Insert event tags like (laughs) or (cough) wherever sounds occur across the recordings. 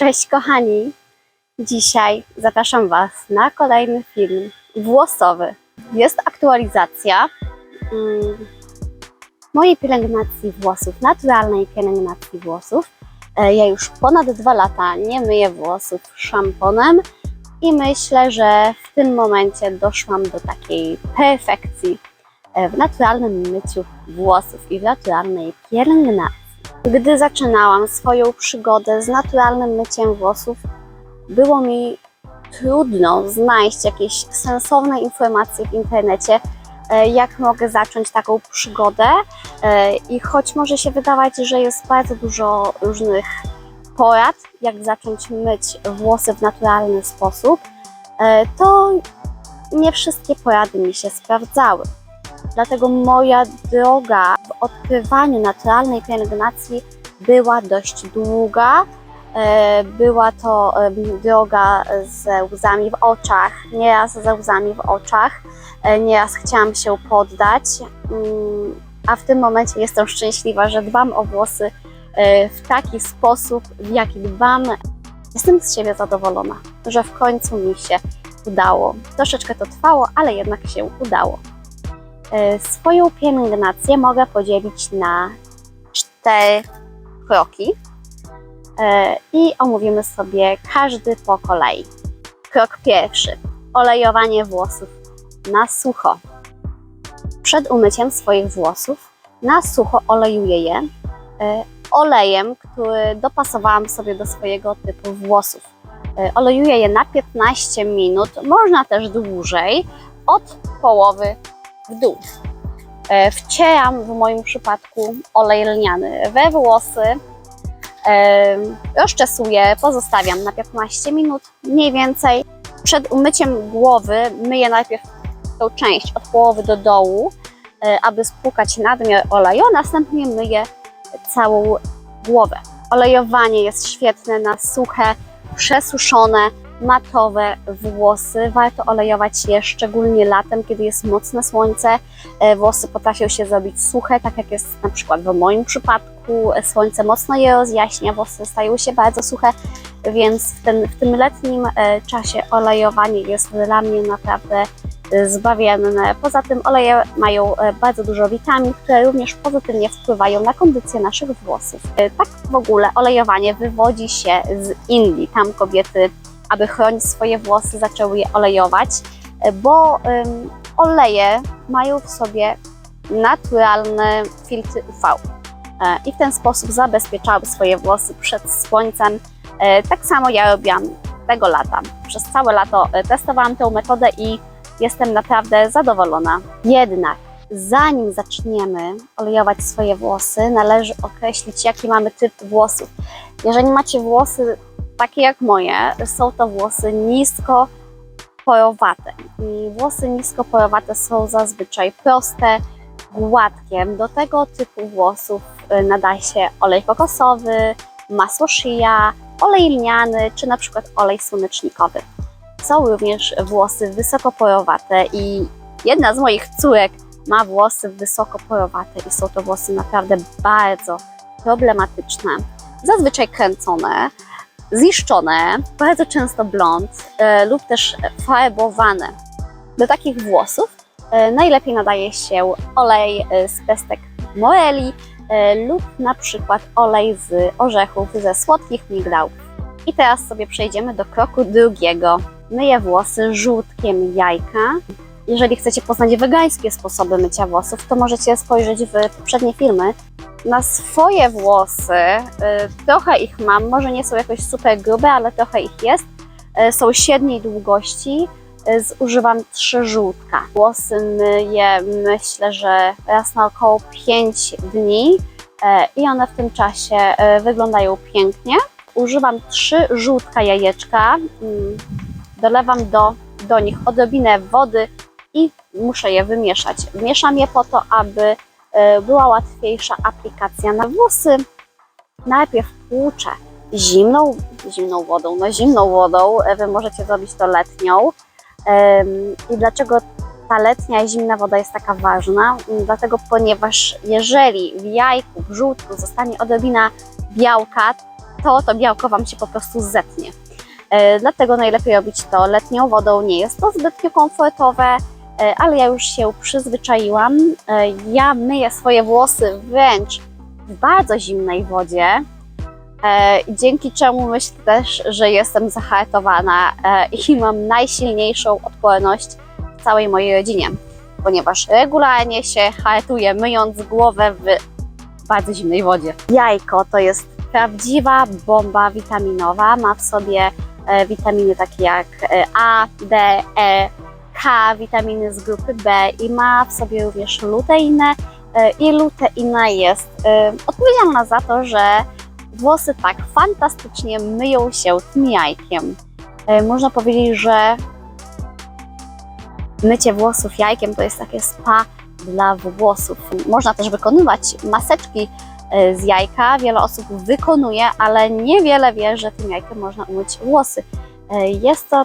Cześć kochani! Dzisiaj zapraszam Was na kolejny film włosowy. Jest aktualizacja mm, mojej pielęgnacji włosów, naturalnej pielęgnacji włosów. E, Ja już ponad dwa lata nie myję włosów szamponem i myślę, że w tym momencie doszłam do takiej perfekcji e, w naturalnym myciu włosów i w naturalnej pielęgnacji. Gdy zaczynałam swoją przygodę z naturalnym myciem włosów, było mi trudno znaleźć jakieś sensowne informacje w internecie, e, jak mogę zacząć taką przygodę. E, I choć może się wydawać, że jest bardzo dużo różnych porad, jak zacząć myć włosy w naturalny sposób, e, to nie wszystkie porady mi się sprawdzały. Dlatego moja droga w odkrywaniu naturalnej pielęgnacji była dość długa. E, Była to em, droga ze łzami w oczach, nieraz ze łzami w oczach, e, nieraz chciałam się poddać, mm, a w tym momencie jestem szczęśliwa, że dbam o włosy e, w taki sposób, w jaki dbam. Jestem z siebie zadowolona, że w końcu mi się udało. Troszeczkę to trwało, ale jednak się udało. E, Swoją pielęgnację mogę podzielić na cztery kroki E, i omówimy sobie każdy po kolei. Krok pierwszy: olejowanie włosów na sucho. Przed umyciem swoich włosów na sucho olejuję je e, olejem, który dopasowałam sobie do swojego typu włosów. Olejuję je na 15 minut, można też dłużej, od połowy w dół. E, Wcieram w moim przypadku olej lniany we włosy, e, rozczesuję, pozostawiam na 15 minut mniej więcej. Przed umyciem głowy myję najpierw tą część od połowy do dołu, e, aby spłukać nadmiar oleju, następnie myję całą głowę. Olejowanie jest świetne na suche, przesuszone, matowe włosy. Warto olejować je szczególnie latem, kiedy jest mocne słońce. E, Włosy potrafią się zrobić suche, tak jak jest na przykład w moim przypadku. E, Słońce mocno je rozjaśnia, włosy stają się bardzo suche, więc w, ten, w tym letnim e, czasie olejowanie jest dla mnie naprawdę zbawienne. Poza tym oleje mają bardzo dużo witamin, które również pozytywnie wpływają na kondycję naszych włosów. Tak w ogóle olejowanie wywodzi się z Indii. Tam kobiety, aby chronić swoje włosy, zaczęły je olejować, e, bo oleje mają w sobie naturalne filtry UV e, i w ten sposób zabezpieczały swoje włosy przed słońcem. E, Tak samo ja robiłam tego lata. Przez całe lato testowałam tę metodę i jestem naprawdę zadowolona. Jednak zanim zaczniemy olejować swoje włosy, należy określić, jaki mamy typ włosów. Jeżeli macie włosy takie jak moje, są to włosy nisko porowate. I włosy nisko porowate są zazwyczaj proste, gładkie. Do tego typu włosów y, nadaje się olej kokosowy, masło shea, olej lniany czy na przykład olej słonecznikowy. Są również włosy wysokoporowate i jedna z moich córek ma włosy wysokoporowate i są to włosy naprawdę bardzo problematyczne. Zazwyczaj kręcone, ziszczone, bardzo często blond e, lub też farbowane. Do takich włosów e, najlepiej nadaje się olej e, z pestek moreli lub na przykład olej z orzechów ze słodkich migdałów. I teraz sobie przejdziemy do kroku drugiego. Myję włosy żółtkiem jajka jeżeli chcecie poznać wegańskie sposoby mycia włosów, to możecie spojrzeć w poprzednie filmy. Na swoje włosy, y, trochę ich mam, może nie są jakoś super grube, ale trochę ich jest. Y, Są średniej długości, y, zużywam trzy żółtka. Włosy myję myślę, że raz na około 5 dni i one w tym czasie wyglądają pięknie. Używam trzy żółtka jajeczka, mm, dolewam do, do nich odrobinę wody i muszę je wymieszać. Mieszam je po to, aby e, była łatwiejsza aplikacja na włosy. Najpierw tłuczę zimną, zimną wodą, no zimną wodą, e, Wy możecie zrobić to letnią. I dlaczego ta letnia zimna woda jest taka ważna? Mm, Dlatego, ponieważ jeżeli w jajku, w żółtku zostanie odrobina białka, to to białko Wam się po prostu zetnie. E, Dlatego najlepiej robić to letnią wodą. Nie jest to zbytnio komfortowe, ale ja już się przyzwyczaiłam. E, Ja myję swoje włosy wręcz w bardzo zimnej wodzie, e, dzięki czemu myślę też, że jestem zahartowana e, i mam najsilniejszą odporność w całej mojej rodzinie, ponieważ regularnie się hartuję, myjąc głowę w bardzo zimnej wodzie. Jajko to jest prawdziwa bomba witaminowa. Ma w sobie e, witaminy takie jak e, A, D, E, Witaminy z grupy B i ma w sobie również luteinę. E, I luteina jest e, odpowiedzialna za to, że włosy tak fantastycznie myją się tym jajkiem. E, Można powiedzieć, że mycie włosów jajkiem to jest takie spa dla włosów. Można też wykonywać maseczki z jajka. Wiele osób wykonuje, ale niewiele wie, że tym jajkiem można umyć włosy. Jest to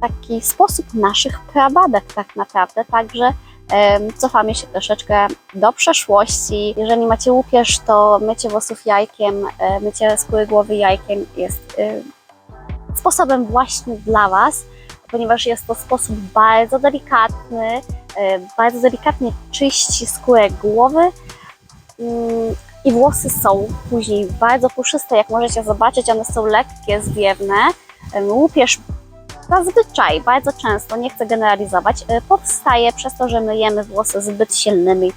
taki sposób naszych prababek tak naprawdę, także cofamy się troszeczkę do przeszłości. Jeżeli macie łupież, to mycie włosów jajkiem, e, mycie skóry głowy jajkiem jest e, sposobem właśnie dla Was, ponieważ jest to sposób bardzo delikatny, e, bardzo delikatnie czyści skórę głowy mm, i włosy są później bardzo puszyste, jak możecie zobaczyć, one są lekkie, zwiewne. Łupież zazwyczaj, bardzo często, nie chcę generalizować, e, powstaje przez to, że myjemy włosy zbyt silnymi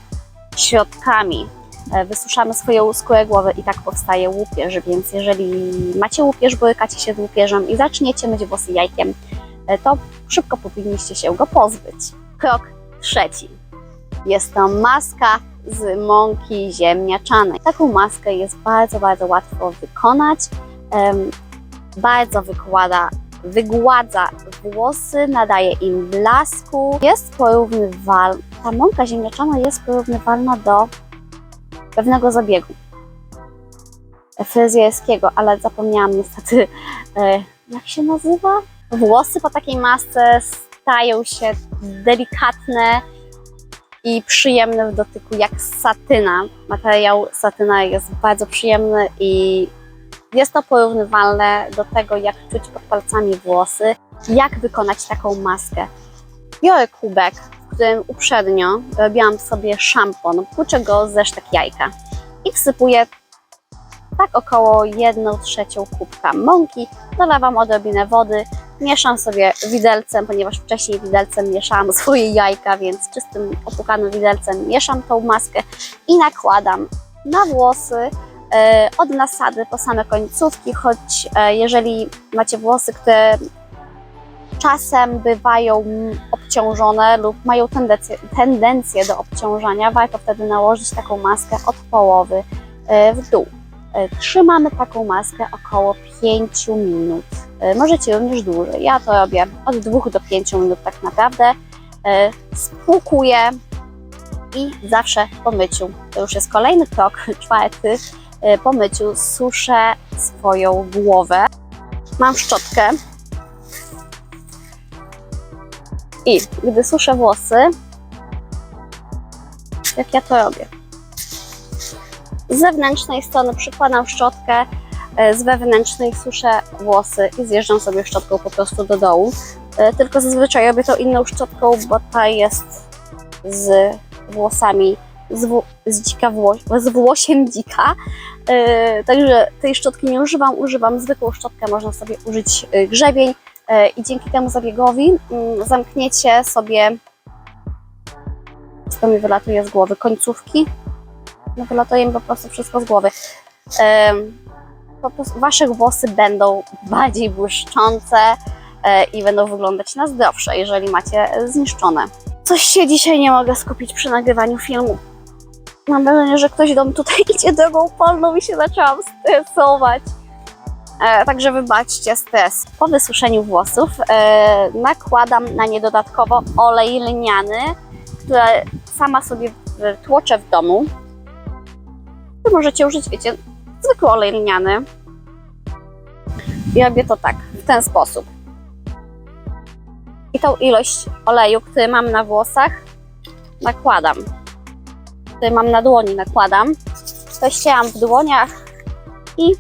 środkami. E, Wysuszamy swoją skórę głowy i tak powstaje łupież, więc jeżeli macie łupież, borykacie się z łupieżem i zaczniecie myć włosy jajkiem, e, to szybko powinniście się go pozbyć. Krok trzeci. Jest to maska z mąki ziemniaczanej. Taką maskę jest bardzo, bardzo łatwo wykonać. Bardzo wykłada, wygładza włosy, nadaje im blasku. Jest porównywalna, ta mąka ziemniaczana jest porównywalna do pewnego zabiegu fryzjerskiego, ale zapomniałam niestety, e, jak się nazywa? Włosy po takiej masce stają się delikatne i przyjemne w dotyku jak satyna. Materiał satyna jest bardzo przyjemny i jest to porównywalne do tego, jak czuć pod palcami włosy. Jak wykonać taką maskę? Biorę kubek, w którym uprzednio robiłam sobie szampon, płuczę go ze sztek jajka i wsypuję tak około 1 trzecią kubka mąki, dolewam odrobinę wody, mieszam sobie widelcem, ponieważ wcześniej widelcem mieszałam (laughs) swoje jajka, więc czystym opłukanym widelcem mieszam tą maskę i nakładam na włosy od nasady po same końcówki, choć e, jeżeli macie włosy, które czasem bywają obciążone lub mają tendencję, tendencję do obciążania, warto wtedy nałożyć taką maskę od połowy e, w dół. E, Trzymamy taką maskę około 5 minut. E, Możecie również dłużej. Ja to robię od 2 do 5 minut tak naprawdę. E, Spłukuję i zawsze po myciu, to już jest kolejny krok, (laughs) czwarty, e, po myciu suszę swoją głowę. Mam szczotkę i gdy suszę włosy, jak ja to robię, z zewnętrznej strony przykładam szczotkę, e, z wewnętrznej suszę włosy i zjeżdżam sobie szczotką po prostu do dołu. E, Tylko zazwyczaj robię to inną szczotką, bo ta jest z włosami, z, z dzika wło, z włosiem dzika. E, Także tej szczotki nie używam, używam zwykłą szczotkę, można sobie użyć e, grzebień e, i dzięki temu zabiegowi mm, zamkniecie sobie wszystko mi wylatuje z głowy. Końcówki, no wylatuje mi po prostu wszystko z głowy. Po prostu wasze włosy będą bardziej błyszczące i będą wyglądać na zdrowsze, jeżeli macie zniszczone. Coś się dzisiaj nie mogę skupić przy nagrywaniu filmu. Mam wrażenie, że ktoś do mnie tutaj (laughs) idzie drogą polną i się zaczęłam stresować. E, także wybaczcie stres. Po wysuszeniu włosów e, nakładam na nie dodatkowo olej lniany, który sama sobie tłoczę w domu. Wy możecie użyć, wiecie, zwykły olej lniany. I robię to tak, w ten sposób. I tą ilość oleju, który mam na włosach, nakładam. Który mam na dłoni, nakładam. To w dłoniach i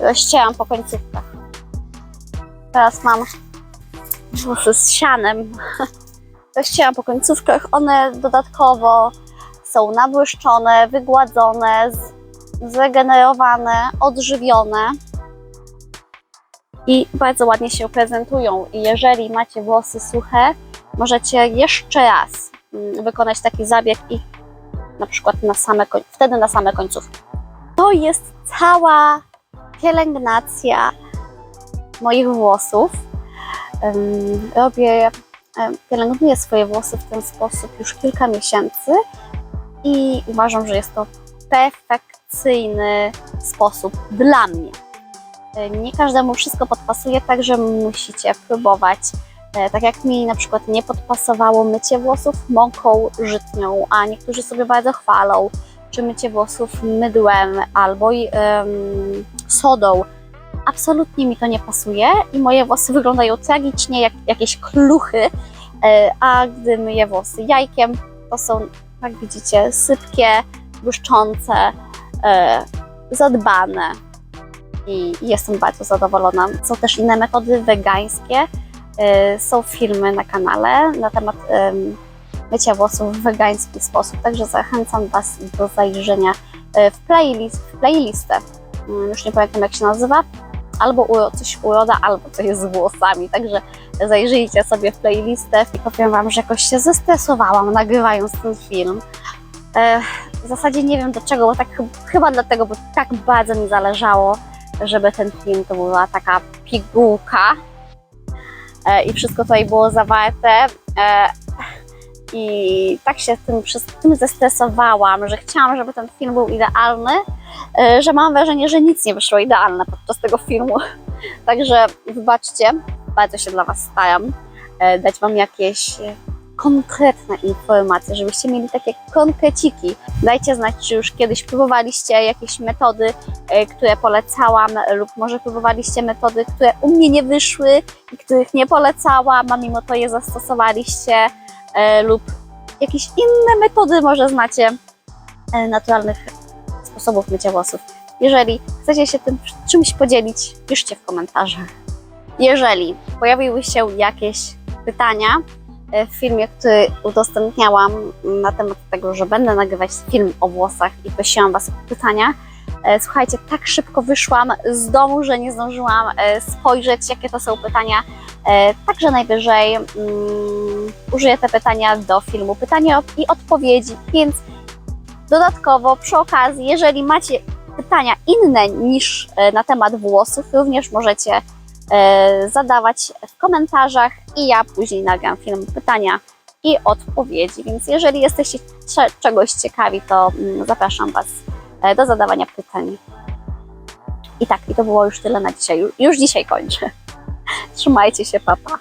rozcieram po końcówkach. Teraz mam włosy z sianem. (laughs) Rozcieram po końcówkach. One dodatkowo są nabłyszczone, wygładzone, zregenerowane, odżywione i bardzo ładnie się prezentują. I jeżeli macie włosy suche, możecie jeszcze raz mm, wykonać taki zabieg i na przykład na same, wtedy na same końcówki. To jest cała pielęgnacja moich włosów. Robię, pielęgnuję swoje włosy w ten sposób już kilka miesięcy i uważam, że jest to perfekcyjny sposób dla mnie. Nie każdemu wszystko podpasuje, także musicie próbować. E, Tak jak mi na przykład nie podpasowało mycie włosów mąką żytnią, a niektórzy sobie bardzo chwalą, czy mycie włosów mydłem albo sodą. Absolutnie mi to nie pasuje i moje włosy wyglądają tragicznie jak jakieś kluchy, e, a gdy myję włosy jajkiem, to są, jak widzicie, sypkie, błyszczące, e, zadbane i jestem bardzo zadowolona. Są też inne metody wegańskie, są filmy na kanale na temat em, mycia włosów w wegański sposób, także zachęcam Was do zajrzenia e, w, playlist, w playlistę. Mm, Już nie pamiętam jak się nazywa. Albo coś uroda, albo coś z włosami. Także zajrzyjcie sobie w playlistę i powiem Wam, że jakoś się zestresowałam nagrywając ten film. E, w zasadzie nie wiem dlaczego, bo tak chyb- chyba dlatego, bo tak bardzo mi zależało, żeby ten film to była taka pigułka e, i wszystko tutaj było zawarte. E, i tak się tym wszystkim zestresowałam, że chciałam, żeby ten film był idealny, e, że mam wrażenie, że nic nie wyszło idealne podczas tego filmu. Także wybaczcie, bardzo się dla Was staram e, dać Wam jakieś konkretne informacje, żebyście mieli takie konkreciki. Dajcie znać, czy już kiedyś próbowaliście jakieś metody, e, które polecałam, lub może próbowaliście metody, które u mnie nie wyszły i których nie polecałam, a mimo to je zastosowaliście e, lub jakieś inne metody może znacie e, naturalnych sposobów mycia włosów. Jeżeli chcecie się tym czymś podzielić, piszcie w komentarzach. Jeżeli pojawiły się jakieś pytania w filmie, który udostępniałam na temat tego, że będę nagrywać film o włosach i prosiłam Was o pytania, e, słuchajcie, tak szybko wyszłam z domu, że nie zdążyłam e, spojrzeć, jakie to są pytania. E, Także najwyżej mm, użyję te pytania do filmu pytania i odpowiedzi, więc dodatkowo przy okazji, jeżeli macie pytania inne niż e, na temat włosów, również możecie e, zadawać w komentarzach i ja później nagram film pytania i odpowiedzi. Więc jeżeli jesteście cze- czegoś ciekawi, to mm, zapraszam Was e, do zadawania pytań. I tak, i to było już tyle na dzisiaj. Ju- Już dzisiaj kończę. (laughs) Trzymajcie się, papa.